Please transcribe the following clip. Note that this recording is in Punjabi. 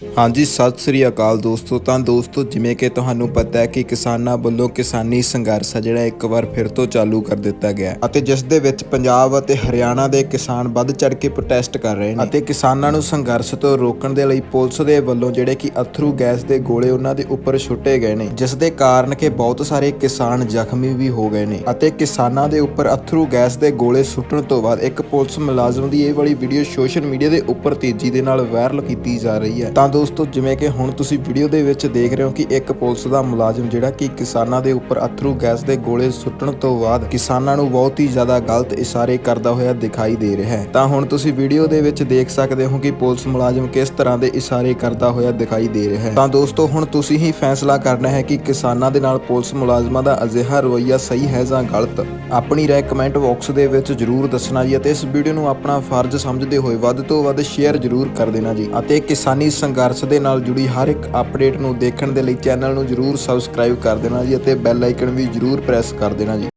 ਹਾਂਜੀ, ਸਤਿ ਸ੍ਰੀ ਅਕਾਲ ਦੋਸਤੋ। ਤਾਂ ਦੋਸਤੋ, ਜਿਵੇਂ ਕਿ ਤੁਹਾਨੂੰ ਪਤਾ ਹੈ ਕਿ ਕਿਸਾਨਾਂ ਵੱਲੋਂ ਕਿਸਾਨੀ ਸੰਘਰਸ਼ ਆ, ਜਿਹੜਾ ਇੱਕ ਵਾਰ ਫਿਰ ਤੋਂ ਚਾਲੂ ਕਰ ਦਿੱਤਾ ਗਿਆ। ਅਤੇ ਜਿਸ ਦੇ ਵਿੱਚ ਪੰਜਾਬ ਅਤੇ ਹਰਿਆਣਾ ਦੇ ਕਿਸਾਨ ਵੱਧ ਚੜ ਕੇ ਪ੍ਰੋਟੈਸਟ ਕਰ ਰਹੇ ਨੇ। ਅਤੇ ਕਿਸਾਨਾਂ ਨੂੰ ਸੰਘਰਸ਼ ਤੋਂ ਰੋਕਣ ਦੇ ਲਈ ਪੁਲਿਸ ਦੇ ਵੱਲੋਂ ਜਿਹੜੇ ਕਿ ਅਥਰੂ ਗੈਸ ਦੇ ਗੋਲੇ ਉਹਨਾਂ ਦੇ ਉੱਪਰ ਛੁੱਟੇ ਗਏ ਨੇ, ਜਿਸ ਦੇ ਕਾਰਨ ਕਿ ਬਹੁਤ ਸਾਰੇ ਕਿਸਾਨ ਜ਼ਖਮੀ ਵੀ ਹੋ ਗਏ ਨੇ। ਅਤੇ ਕਿਸਾਨਾਂ ਦੇ ਉੱਪਰ ਅਥਰੂ ਗੈਸ ਦੇ ਗੋਲੇ ਸੁੱਟਣ ਤੋਂ ਬਾਅਦ ਇੱਕ ਪੁਲਿਸ ਮੁਲਾਜ਼ਮ ਦੀ ਇਹ ਵਾਲੀ ਵੀਡੀਓ ਸੋਸ਼ਲ ਮੀਡੀਆ ਦੇ ਉੱਪਰ ਤੇਜ਼ੀ ਦੇ ਨਾਲ ਵਾਇਰਲ ਕੀਤੀ ਜਾ ਰਹੀ ਹੈ। ਤਾਂ ਦੋਸਤੋ, ਜਿਵੇਂ ਕਿ ਹੁਣ ਤੁਸੀਂ ਵੀਡੀਓ ਦੇ ਵਿੱਚ ਦੇਖ ਰਹੇ ਹੋ ਕਿ ਇੱਕ ਪੁਲਿਸ ਦਾ ਮੁਲਾਜ਼ਮ ਜਿਹੜਾ ਕਿ ਕਿਸਾਨਾਂ ਦੇ ਉੱਪਰ ਅਥਰੂ ਗੈਸ ਦੇ ਗੋਲੇ ਸੁੱਟਣ ਤੋਂ ਬਾਅਦ ਕਿਸਾਨਾਂ ਨੂੰ ਬਹੁਤ ਹੀ ਜ਼ਿਆਦਾ ਗਲਤ ਇਸ਼ਾਰੇ ਕਰਦਾ ਹੋਇਆ ਦਿਖਾਈ ਦੇ ਰਿਹਾ ਹੈ। ਤਾਂ ਹੁਣ ਤੁਸੀਂ ਵੀਡੀਓ ਦੇ ਵਿੱਚ ਦੇਖ ਸਕਦੇ ਹੋ ਕਿ ਪੁਲਿਸ ਮੁਲਾਜ਼ਮ ਕਿਸ ਤਰ੍ਹਾਂ ਦੇ ਇਸ਼ਾਰੇ ਕਰਦਾ ਹੋਇਆ ਦਿਖਾਈ ਦੇ ਰਿਹਾ ਹੈ। ਤਾਂ ਦੋਸਤੋ, ਹੁਣ ਤੁਸੀਂ ਹੀ ਫੈਸਲਾ ਕਰਨਾ ਹੈ ਕਿ ਕਿਸਾਨਾਂ ਦੇ ਨਾਲ ਪੁਲਿਸ ਮੁਲਾਜ਼ਮਾਂ ਦਾ ਅਜਿਹਾ ਰਵੱਈਆ ਸਹੀ ਹੈ ਜਾਂ ਗਲਤ। ਆਪਣੀ ਰਾਏ ਕਮੈਂਟ ਬਾਕਸ ਦੇ ਵਿੱਚ ਜਰੂਰ ਦੱਸਣਾ ਜੀ ਅਤੇ ਇਸ ਵੀਡੀਓ ਨੂੰ ਆਪਣਾ ਫਰਜ਼ ਸਮਝਦੇ ਹੋਏ ਵੱਧ ਤੋਂ ਵੱਧ ਸ਼ੇਅਰ ਜਰੂਰ ਕਰ ਦੇਣਾ ਜੀ ਅਤੇ ਕਿਸਾਨੀ ਸੰਘਰਸ਼ ਦੇ ਨਾਲ ਜੁੜੀ ਹਰ ਇੱਕ ਅਪਡੇਟ ਨੂੰ ਦੇਖਣ ਦੇ ਲਈ ਚੈਨਲ ਨੂੰ ਜਰੂਰ ਸਬਸਕ੍ਰਾਈਬ ਕਰ ਦੇਣਾ ਜੀ ਅਤੇ ਬੈਲ ਆਈਕਨ ਵੀ ਜਰੂਰ ਪ੍ਰੈਸ ਕਰ ਦੇਣਾ ਜੀ।